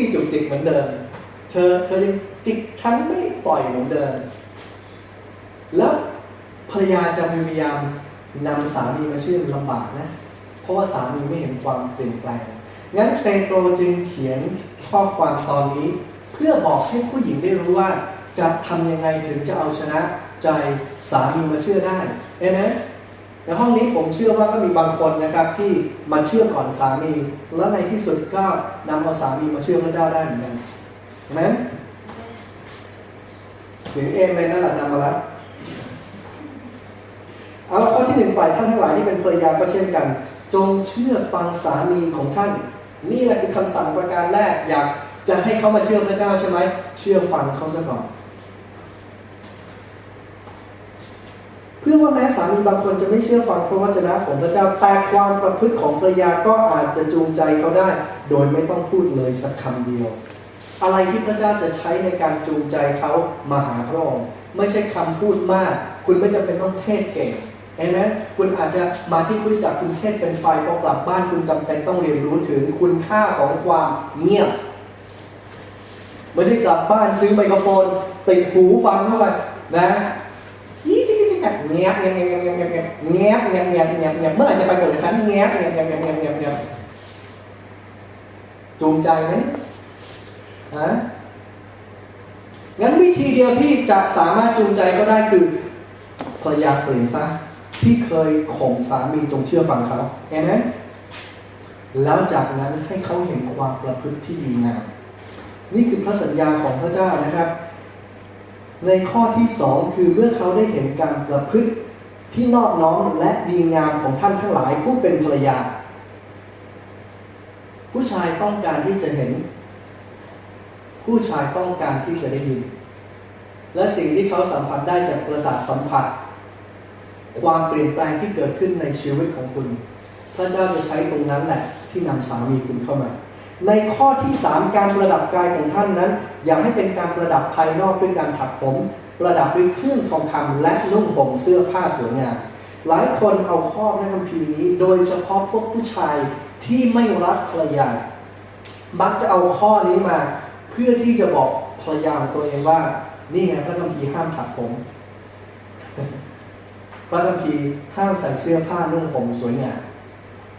จี้จุกจิกเหมือนเดิม เธอเธอยังจิกฉันไม่ปล่อยเหมือนเดิม แล้วภรรยาจะพยายามนำสามีมาเชื่อลำบากนะ เพราะว่าสามีไม่เห็นความเปลี่ยนแปลง งั้นเปโตรจึงเขียนข้อความตอนนี้ เพื่อบอกให้ผู้หญิงได้รู้ว่าจะทำยังไงถึงจะเอาชนะใจสามีมาเชื่อได้เอเมน ในห้องนี้ผมเชื่อว่าก็มีบางคนนะครับที่มาเชื่อก่อนสามี แล้วในที่สุดก็นำเอาสามีมาเชื่อพระเจ้าได้เหมือนกันนไหมเสียงเอเมนนั่นแหละนำมาแล้วเอาละข้อที่หนึ่งฝ่ายท่านทั้งหลายที่เป็นภรรยาก็เช่นกัน จงเชื่อฟังสามีของท่าน นี่แหละคือคำสั่งประการแรกอยากจะให้เขามาเชื่อพระเจ้าใช่ไหมเชื่อฟังเขาซะก่อน พื่อว่าแม้สามีบางคนจะไม่เชื่อฟังพระวจนะของพระเจ้าแต่ความประพฤติของภรรยาก็อาจจะจูงใจเขาได้ โดยไม่ต้องพูดเลยสักคำเดียว อะไรที่พระเจ้าจะใช้ในการจูงใจเขามาหาพระองค์ไม่ใช่คำพูดมาก คุณไม่จำเป็นต้องเทศเก่งเห็นไหมคุณอาจจะมาที่คริสตจักคุณเทศเป็นไฟพอกลับบ้านคุณจำเป็นต้องเรียนรู้ถึงคุณค่าของความเงียบไม่ใช่กลับบ้านซื้อไมโครโฟนติดหูฟังเข้าไปนะ เงียบเงียบเงียบเงียบเงียบเงียบเงียบเงียบเงียบเงียบเมื่อไหร่จะไปบทกับฉันเงียบเงียบเงียบเงียบเงียบเงียบเงียบจูงใจไหมฮะงั้นวิธีเดียวที่จะสามารถจูงใจเขาได้คือภรรยาเปลี่ยนซะที่เคยข่มสามีจงเชื่อฟังเขาเห็นไหมแล้วจากนั้นให้เขาเห็นความประพฤติที่ดีงามนี่คือพระสัญญาของพระเจ้านะครับ ในข้อที่สองคือเมื่อเขาได้เห็นการประพฤติที่นอบน้อมและดีงามของท่านทั้งหลายผู้เป็นภรรยา ผู้ชายต้องการที่จะเห็น ผู้ชายต้องการที่จะได้ยิน และสิ่งที่เขาสัมผัสได้จากประสาทสัมผัส ความเปลี่ยนแปลงที่เกิดขึ้นในชีวิตของคุณ พระเจ้าจะใช้ตรงนั้นแหละที่นำสามีคุณเข้ามา ในข้อที่ 3 การประดับกายของท่านนั้น อย่าให้เป็นการประดับภายนอกด้วยการถักผม ประดับด้วยเครื่องทองคำและนุ่งห่มเสื้อผ้าสวยงามหลายคนเอาข้อพระคัมภีร์นี้ โดยเฉพาะพวกผู้ชายที่ไม่รักภรรยา มักจะเอาข้อนี้มา เพื่อที่จะบอกภรรยาของตัวเองว่า นี่ไงพระคัมภีร์ห้ามถักผม พระคัมภีร์ห้ามใส่เสื้อผ้านุ่งห่มสวยงาม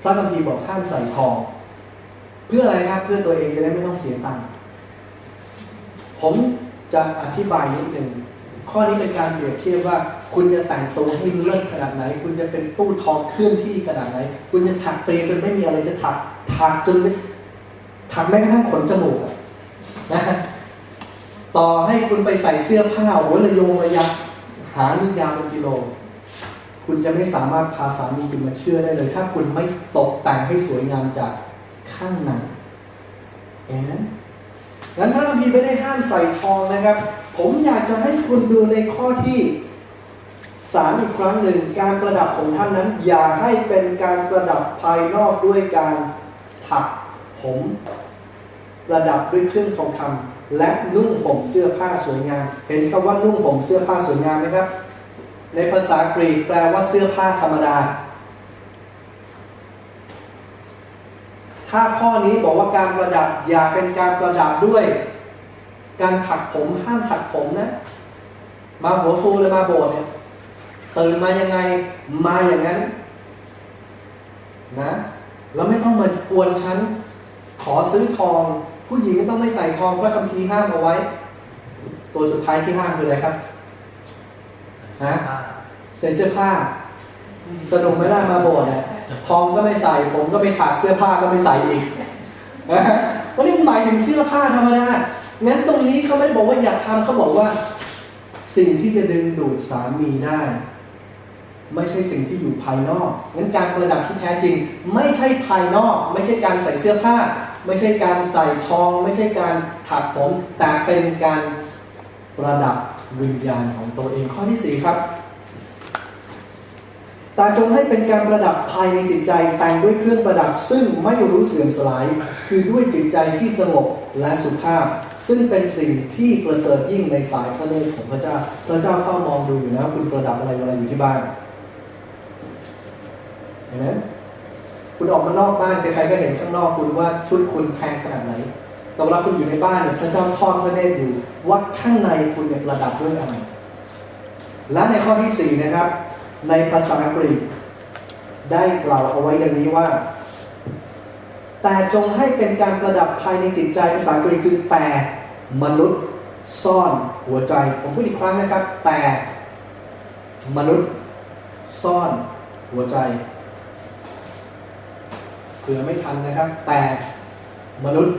พระคัมภีร์บอกห้ามใส่ทอง พื่ออะไรครับ เพื่อตัวเองจะได้ไม่ต้องเสียตังค์ผมจะอธิบายนิดหนึ่งข้อนี้เป็นการเปรียบเทียบว่า คุณจะแต่งตัวให้เลิศขนาดไหน คุณจะเป็นตู้ทองเคลื่อนที่ขนาดไหน คุณจะถักเปรย์จนไม่มีอะไรจะถักถักจนถักแม้กระทั่งขนจมูกนะต่อให้คุณไปใส่เสื้อผ้าโอ้ยระโยงระยับหางยาวเป็นกิโล คุณจะไม่สามารถพาสามีคุณมาเชื่อได้เลย ถ้าคุณไม่ตกแต่งให้สวยงามจาก ข้างในเอ็นงั้นพระคัมภีร์ไม่ได้ห้ามใส่ทองนะครับ ผมอยากจะให้คุณดูในข้อที่สามอีกครั้งหนึ่งการประดับของท่านนั้น อย่าให้เป็นการประดับภายนอกด้วยการถักผมประดับด้วยเครื่องทองคำและนุ่งห่มเสื้อผ้าสวยงาม เห็นคำว่านุ่งห่มเสื้อผ้าสวยงามไหมครับ ในภาษากรีกแปลว่าเสื้อผ้าธรรมดา ถ้าข้อนี้บอกว่าการประดับอย่าเป็นการประดับด้วย การถักผมห้ามถักผมนะ มาหัวฟูเลยมาโบสเนี่ยตื่นมายังไงมาอย่างนั้น นะแล้วไม่ต้องมากวนฉันขอซื้อทอง ผู้หญิงก็ต้องไม่ใส่ทองเพราะคัมภีร์ห้ามเอาไว้ ตัวสุดท้ายที่ห้ามคืออะไรครับฮะใส่เสื้อผ้าสนุกไม่ได้มาโบสถ์เนี่ย ทองก็ไม่ใส่ผมก็ไม่ถักเสื้อผ้าก็ไม่ใส่อีกนะฮะวันนี้หมายถึงเสื้อผ้าธรรมดางั้นตรงนี้เขาไม่ได้บอกว่าอยากทำเขาบอกว่า สิ่งที่จะดึงดูดสามีได้ ไม่ใช่สิ่งที่อยู่ภายนอกงั้นการประดับที่แท้จริง ไม่ใช่ภายนอก ไม่ใช่การใส่เสื้อผ้า ไม่ใช่การใส่ทอง ไม่ใช่การถักผม แต่เป็นการประดับวิญญาณของตัวเองข้อที่สี่ครับ แต่จงให้เป็นการประดับภายในจิตใจแต่งด้วยเครื่องประดับ ซึ่งไม่รู้เสื่อมสลาย คือด้วยจิตใจที่สงบและสุภาพ ซึ่งเป็นสิ่งที่ประเสริฐยิ่งในสายพระเนตรของพระเจ้า พระเจ้าเฝ้ามองดูอยู่นะคุณประดับอะไรอะไรอยู่ที่บ้านเห็นไหมคุณออกมานอกบ้านใครๆก็เห็นข้างนอกคุณว่าชุดคุณแพงขนาดไหนแต่เวลาคุณอยู่ในบ้านเนี่ยพระเจ้าทอดพระเนตรอยู่ว่าข้างในคุณเนี่ยประดับด้วยอะไรและในข้อที่สี่นะครับ ในภาษากรีก ได้กล่าวเอาไว้ดังนี้ว่า แต่จงให้เป็นการประดับภายในจิตใจภาษากรีกคือแต่มนุษย์ซ่อนหัวใจ ผมพูดอีกครั้งนะครับ แต่มนุษย์ซ่อนหัวใจเผื่อไม่ทันนะครับ แต่มนุษย์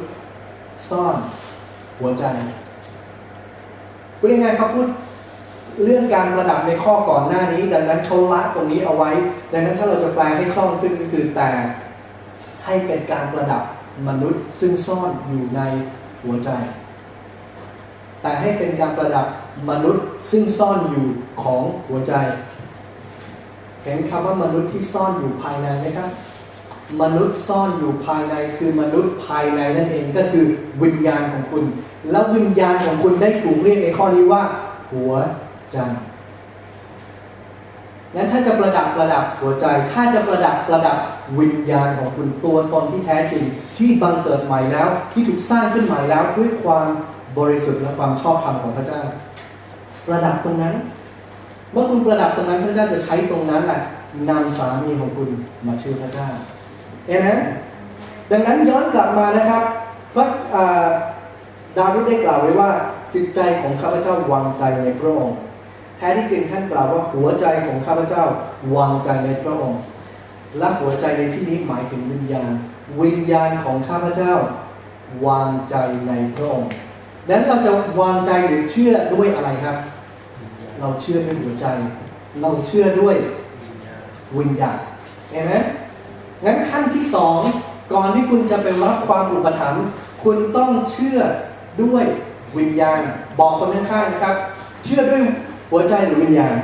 ซ่อนหัวใจพูดยังไงครับพูด เรื่องการประดับในข้อก่อนหน้านี้ ดังนั้นเขาละตรงนี้เอาไว้ ดังนั้นถ้าเราจะแปลให้คล่องขึ้นก็คือแต่ให้เป็นการประดับมนุษย์ซึ่งซ่อนอยู่ในหัวใจ แต่ให้เป็นการประดับมนุษย์ซึ่งซ่อนอยู่ของหัวใจ เห็นคำว่ามนุษย์ที่ซ่อนอยู่ภายในไหมครับ มนุษย์ซ่อนอยู่ภายในคือมนุษย์ภายในนั่นเองก็คือวิญญาณของคุณ แล้ววิญญาณของคุณได้ถูกเรียกในข้อนี้ว่า หัว ใจงั้นถ้าจะประดับประดับหัวใจ ถ้าจะประดับประดับวิญญาณของคุณตัวตนที่แท้จริง ที่บังเกิดใหม่แล้ว ที่ถูกสร้างขึ้นใหม่แล้วด้วยความบริสุทธิ์และความชอบธรรมของพระเจ้า ประดับตรงนั้น เมื่อคุณประดับตรงนั้นพระเจ้าจะใช้ตรงนั้นแหละนำสามีของคุณมาเชื่อพระเจ้าเห็นไหมดังนั้นย้อนกลับมานะครับพระอ่าดาวิดได้กล่าวไว้ว่าจิตใจของข้าพเจ้าวางใจในพระองค์ ท้ที่จริงท่านกล่าวว่าหัวใจของข้าพเจ้าวางใจในพระองค์ และหัวใจในที่นี้หมายถึงวิญญาณ วิญญาณของข้าพเจ้าวางใจในพระองค์ดังนั้นเราจะวางใจหรือเชื่อด้วยอะไรครับ เราเชื่อด้วยหัวใจ เราเชื่อด้วยวิญญาณเห็นไหมงั้นขั้นที่สองก่อนที่คุณจะไปรับความอุปถัมภ์คุณต้องเชื่อด้วยวิญญาณ บอกคนข้างๆนะครับ เชื่อด้วย หัวใจหรือวิญญาณ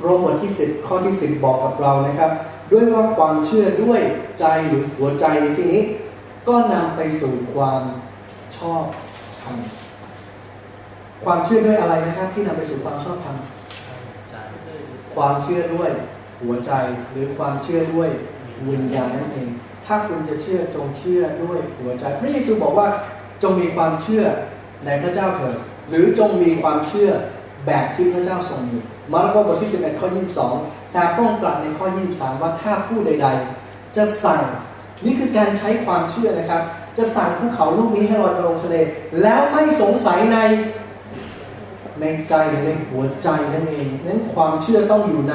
โรมบทที่10ข้อที่10บอกกับเรานะครับ ด้วยว่าความเชื่อด้วยใจหรือหัวใจในที่นี้ ก็นำไปสู่ความชอบธรรมความเชื่อด้วยอะไรนะครับ ที่นำไปสู่ความชอบธรรมความเชื่อด้วยหัวใจหรือความเชื่อด้วยวิญญาณนั่นเอง ถ้าคุณจะเชื่อจงเชื่อด้วยหัวใจ พระเยซูบอกว่าจงมีความเชื่อในพระเจ้าเถิด หรือจงมีความเชื่อแบบที่พระเจ้าทรงมีมาระโกบทที่ 11 ข้อ 22 แต่พระองค์ตรัสในข้อ 23 ว่าถ้าผู้ใด ๆ จะสั่งนี่คือการใช้ความเชื่อนะครับ จะสั่งภูเขาลูกนี้ให้ลอยไปลงทะเล แล้วไม่สงสัยในในใจหรือในหัวใจนั่นเองนั้นความเชื่อต้องอยู่ใน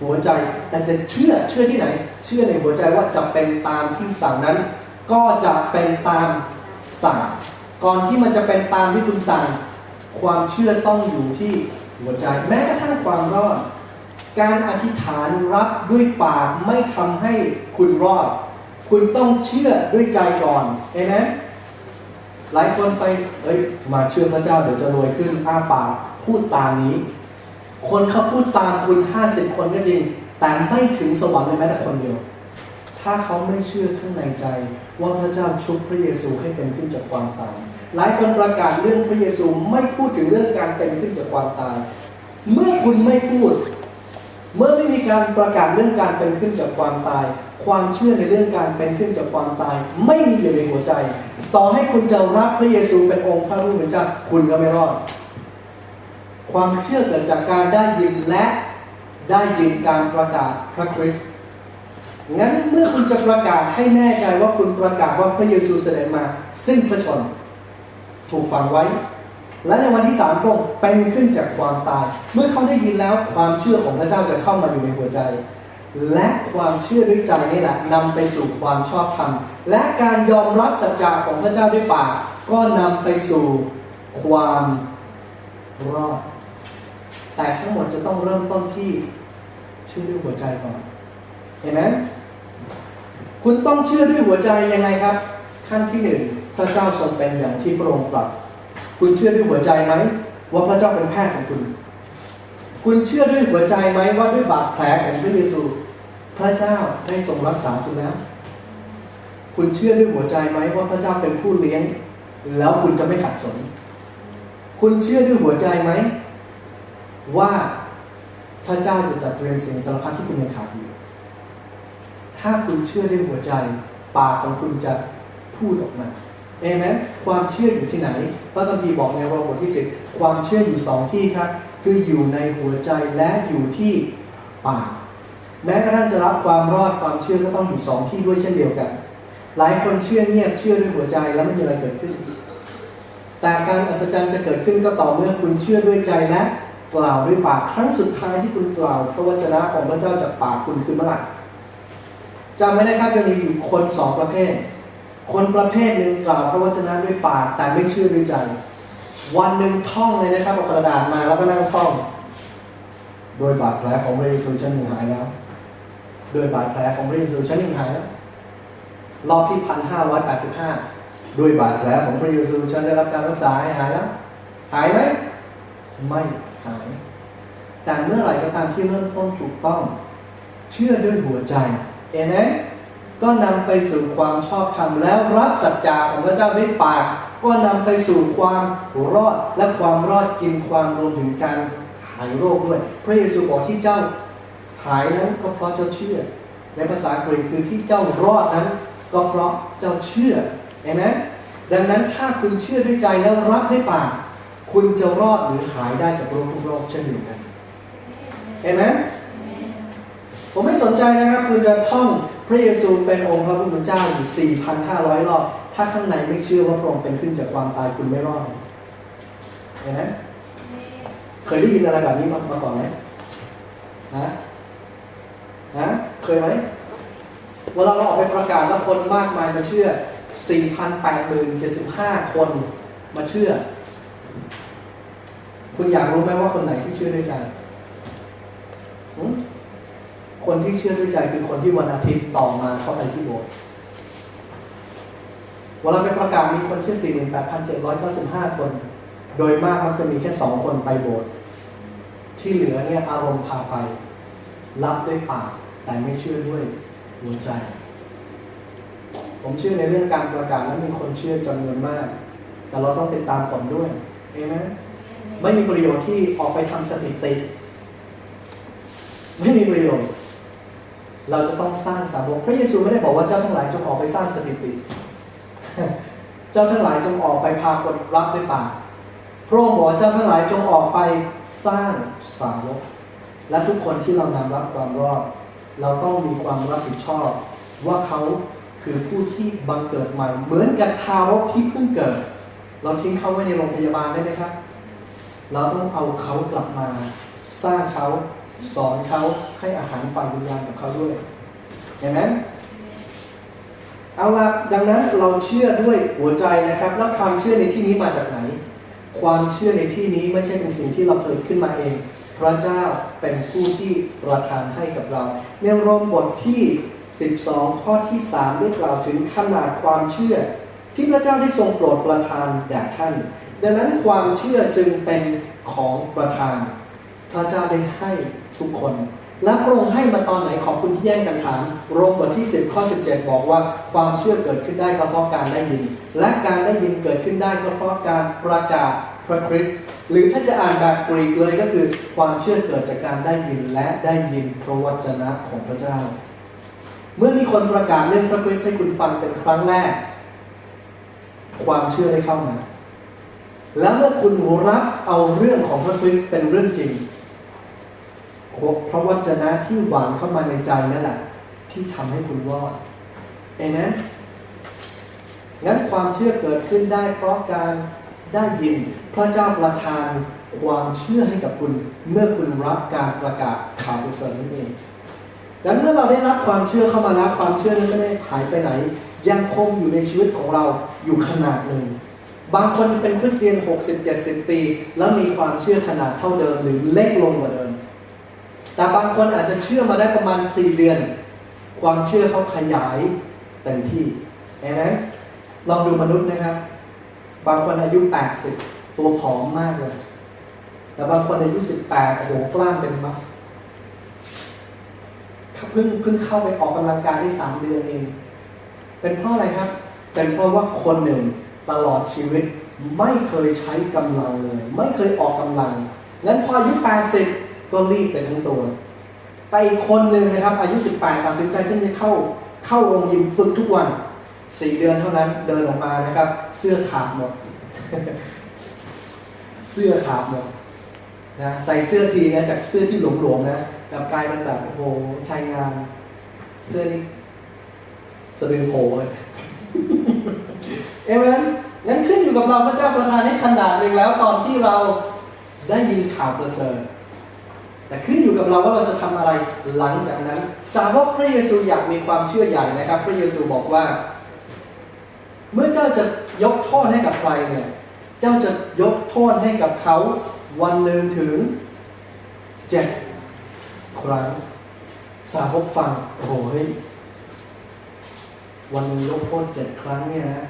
หัวใจ แต่จะเชื่อเชื่อที่ไหน เชื่อในหัวใจว่าจะเป็นตามที่สั่งนั้น ก็จะเป็นตามสั่ง ก่อนที่มันจะเป็นตามที่คุณสั่ง ความเชื่อต้องอยู่ที่หัวใจ แม้กระทั่งความรอด การอธิษฐานรับด้วยปากไม่ทำให้คุณรอด คุณต้องเชื่อด้วยใจก่อนเห็นไหมหลายคนไปเอ้ยมาเชื่อพระเจ้าเดี๋ยวจะรวยขึ้นอ้าปากพูดตามนี้ คนเขาพูดตามคุณห้าสิบคนก็จริง แต่ไม่ถึงสวรรค์เลยแม้แต่คนเดียว ถ้าเขาไม่เชื่อข้างในใจ ว่าพระเจ้าชุบพระเยซูให้เป็นขึ้นจากความตาย หลายคนประกาศเรื่องพระเยซูไม่พูดถึงเรื่องการเป็นขึ้นจากความตาย เมื่อคุณไม่พูด เมื่อไม่มีการประกาศเรื่องการเป็นขึ้นจากความตาย ความเชื่อในเรื่องการเป็นขึ้นจากความตาย ไม่มีอยู่ในหัวใจ ต่อให้คุณจะรับพระเยซูเป็นองค์พระผู้เป็นเจ้าคุณก็ไม่รอด ความเชื่อเกิดจากการได้ยินและได้ยินการประกาศพระคริสต์งั้นเมื่อคุณจะประกาศให้แน่ใจว่าคุณประกาศว่าพระเยซูเสด็จมาสิ้นพระชน ถูกฝังไว้ และในวันที่สามพระองค์เป็นขึ้นจากความตาย เมื่อเขาได้ยินแล้วความเชื่อของพระเจ้าจะเข้ามาอยู่ในหัวใจ และความเชื่อด้วยใจนี่แหละนำไปสู่ความชอบธรรม และการยอมรับสัจจะของพระเจ้าด้วยปากก็นำไปสู่ความรอด แต่ทั้งหมดจะต้องเริ่มต้นที่เชื่อด้วยหัวใจก่อนเห็นไหมคุณต้องเชื่อด้วยหัวใจยังไงครับ ขั้นที่หนึ่ง พระเจ้าทรงเป็นอย่างที่พระองค์ตรัสคุณเชื่อด้วยหัวใจไหมว่าพระเจ้าเป็นแพทย์ของคุณ คุณเชื่อด้วยหัวใจไหมว่าด้วยบาดแผลของพระเยซู พระเจ้าได้ทรงรักษาคุณแล้ว คุณเชื่อด้วยหัวใจไหมว่าพระเจ้าเป็นผู้เลี้ยง แล้วคุณจะไม่ขัดสน คุณเชื่อด้วยหัวใจไหมว่าพระเจ้าจะจัดเตรียมสิ่งสารพัดที่คุณยังขาดอยู่ ถ้าคุณเชื่อด้วยหัวใจ ปากของคุณจะพูดออกมา เอเมนความเชื่ออยู่ที่ไหน พระคัมภีร์บอกในโรมบทที่สิบความเชื่ออยู่สองที่ครับ คืออยู่ในหัวใจและอยู่ที่ปาก แม้กระทั่งจะรับความรอดความเชื่อก็ต้องอยู่สองที่ด้วยเช่นเดียวกัน หลายคนเชื่อเงียบเชื่อด้วยหัวใจแล้วไม่มีอะไรเกิดขึ้น แต่การอัศจรรย์จะเกิดขึ้นก็ต่อเมื่อคุณเชื่อด้วยใจและกล่าวด้วยปากครั้งสุดท้ายที่คุณกล่าวพระวจนะของพระเจ้าจากปากคุณคือเมื่อไหร่จำไว้นะครับจะมีอยู่คนสองประเภท คนประเภทหนึ่งกล่าวพระวจนะด้วยปาก แต่ไม่เชื่อด้วยใจ วันหนึ่งท่องเลยนะครับเอากระดาษมาแล้วก็นั่งท่อง โดยบาดแผลของพระเยซูฉันหนึ่งหายแล้ว โดยบาดแผลของพระเยซูฉันหนึ่งหายแล้วรอบที่พันห้าร้อยแปดสิบห้าด้วยบาดแผลของพระเยซูฉันได้รับการรักษาให้หายแล้ว หายไหมไม่หาย แต่เมื่อไหร่ก็ตามที่เริ่มต้นถูกต้อง เชื่อด้วยหัวใจเอเมน ก็นำไปสู่ความชอบธรรมแล้วรับสัจจาของพระเจ้าด้วยปาก ก็นำไปสู่ความรอดและความรอดกินความรวมถึงการหายโรคด้วย พระเยซูบอกที่เจ้าหายนั้นก็เพราะเจ้าเชื่อ ในภาษากรีกคือที่เจ้ารอดนั้นก็เพราะเจ้าเชื่อเห็นไหมดังนั้นถ้าคุณเชื่อด้วยใจแล้วรับด้วยปาก คุณจะรอดหรือหายได้จากโรคทุกโรคเช่นเดียวกันเห็นไหม ผมไม่สนใจนะครับคุณจะท่องพระเยซูเป็นองค์พระผู้เป็นเจ้าอยู่ 4,500 รอบ ถ้าข้างในไม่เชื่อว่าพระองค์เป็นขึ้นจากความตายคุณไม่รอดเห็นไหมเคยได้ยินอะไรแบบนี้มามาก่อนไหมฮะฮะเคยไหมเวลาเราออกไปประกาศแล้วคนมากมายมาเชื่อ 4,875 คนมาเชื่อ คุณอยากรู้ไหมว่าคนไหนที่เชื่อด้วยใจหืม คนที่เชื่อด้วยใจคือคนที่วันอาทิตย์ต่อมาเข้าไปที่โบสถ์เวลาไปประกาศมีคนเชื่อ 48,795 คน โดยมากมักจะมีแค่สองคนไปโบสถ์ที่เหลือเนี่ยอารมณ์พาไป รับด้วยปากแต่ไม่เชื่อด้วยหัวใจ ผมเชื่อในเรื่องการประกาศนั้นมีคนเชื่อจำนวนมาก แต่เราต้องติดตามผลด้วยเอไหมไม่มีประโยชน์ที่ออกไปทำสถิติ ไม่มีประโยชน์ เราจะต้องสร้างสาวกพระเยซูไม่ได้บอกว่าเจ้าทั้งหลายจงออกไปสร้างสถิติ เจ้าทั้งหลายจงออกไปพาคนรับด้วยปากพระองค์บอกเจ้าทั้งหลายจงออกไปสร้างสาวกและทุกคนที่เรานำรับความรอดเราต้องมีความรับผิดชอบ ว่าเขาคือผู้ที่บังเกิดใหม่ เหมือนกับทารกที่เพิ่งเกิด เราทิ้งเขาไว้ในโรงพยาบาลได้ไหมครับ เราต้องเอาเขากลับมา สร้างเขา สอนเขาให้อาหารฝ่ายวิญญาณกับเขาด้วยเห็นไหมเอาละดังนั้นเราเชื่อด้วยหัวใจนะครับ แล้วความเชื่อในที่นี้มาจากไหน ความเชื่อในที่นี้ไม่ใช่เป็นสิ่งที่เราเกิดขึ้นมาเอง พระเจ้าเป็นผู้ที่ประทานให้กับเรา ในโรมบทที่ 12 ข้อที่ 3 ได้กล่าวถึงขนาดความเชื่อ ที่พระเจ้าได้ทรงโปรดประทานแด่ท่าน ดังนั้นความเชื่อจึงเป็นของประทาน พระเจ้าได้ให้ทุกคน และพระองค์ให้มาตอนไหนของคุณที่แย่งกันถามโรมบทที่ 10 ข้อ 17 บอกว่าความเชื่อเกิดขึ้นได้เพราะการได้ยิน และการได้ยินเกิดขึ้นได้เพราะการประกาศพระคริสต์หรือถ้าจะอ่านแบบกรีกเลยก็คือ ความเชื่อเกิดจากการได้ยินและได้ยินพระวจนะของพระเจ้า เมื่อมีคนประกาศเรื่องพระคริสต์ให้คุณฟังเป็นครั้งแรก ความเชื่อได้เข้ามาแล้วเมื่อคุณรับเอาเรื่องของพระคริสต์เป็นเรื่องจริง พระวจนะที่หวานเข้ามาในใจนั่นแหละ ที่ทำให้คุณรอดเอเมนงั้นความเชื่อเกิดขึ้นได้เพราะการได้ยินพระเจ้าประทานความเชื่อให้กับคุณ เมื่อคุณรับการประกาศข่าวประเสริฐนั่นเองดังนั้นเมื่อเราได้รับความเชื่อเข้ามาแล้วความเชื่อนั้นไม่ได้หายไปไหน ยังคงอยู่ในชีวิตของเราอยู่ขนาดหนึ่ง บางคนจะเป็นคริสเตียน 60-70 ปี แล้วมีความเชื่อขนาดเท่าเดิมหรือเล็กลงกว่าเดิม แต่บางคนอาจจะเชื่อมาได้ประมาณ 4 เดือน ความเชื่อเขาขยายเต็มที่เห็นไหมลองดูมนุษย์นะครับ บางคนอายุ 80 ตัวผอมมากเลย แต่บางคนอายุ 18โอ้โหกล้ามเป็นมัดเพิ่งเพิ่งเข้าไปออกกำลังกายได้3เดือนเอง เป็นเพราะอะไรครับ เป็นเพราะว่าคนหนึ่งตลอดชีวิตไม่เคยใช้กำลังเลย ไม่เคยออกกำลังงั้นพออายุ80 ก็รีบไปทั้งตัวแต่คนหนึ่งนะครับ อายุ 18 ตัดสินใจฉันจะเข้าเข้าโรงยิมฝึกทุกวันสี่เดือนเท่านั้นเดินออกมานะครับ เสื้อขาดหมด เสื้อขาดหมดนะใส่เสื้อทีนะจากเสื้อที่หลวมๆนะกลับกลายเป็นแบบโอ้โหชายงาน เสื้อนี่สะดือโผล่เลยเอเมนงั้นขึ้นอยู่กับเราพระเจ้าประทานให้ขนาดหนึ่งแล้ว ตอนที่เราได้ยินข่าวประเสริฐ แต่ขึ้นอยู่กับเราว่าเราจะทำอะไรหลังจากนั้น สาวกพระเยซูอยากมีความเชื่อใหญ่นะครับ พระเยซูบอกว่า เมื่อเจ้าจะยกโทษให้กับใครเนี่ยเจ้าจะยกโทษให้กับเขาวันหนึ่งถึงเจ็ดครั้ง สาวกฟังโอ้โหวันหนึงยกโทษเจ็ดครั้งเนี่ยนะ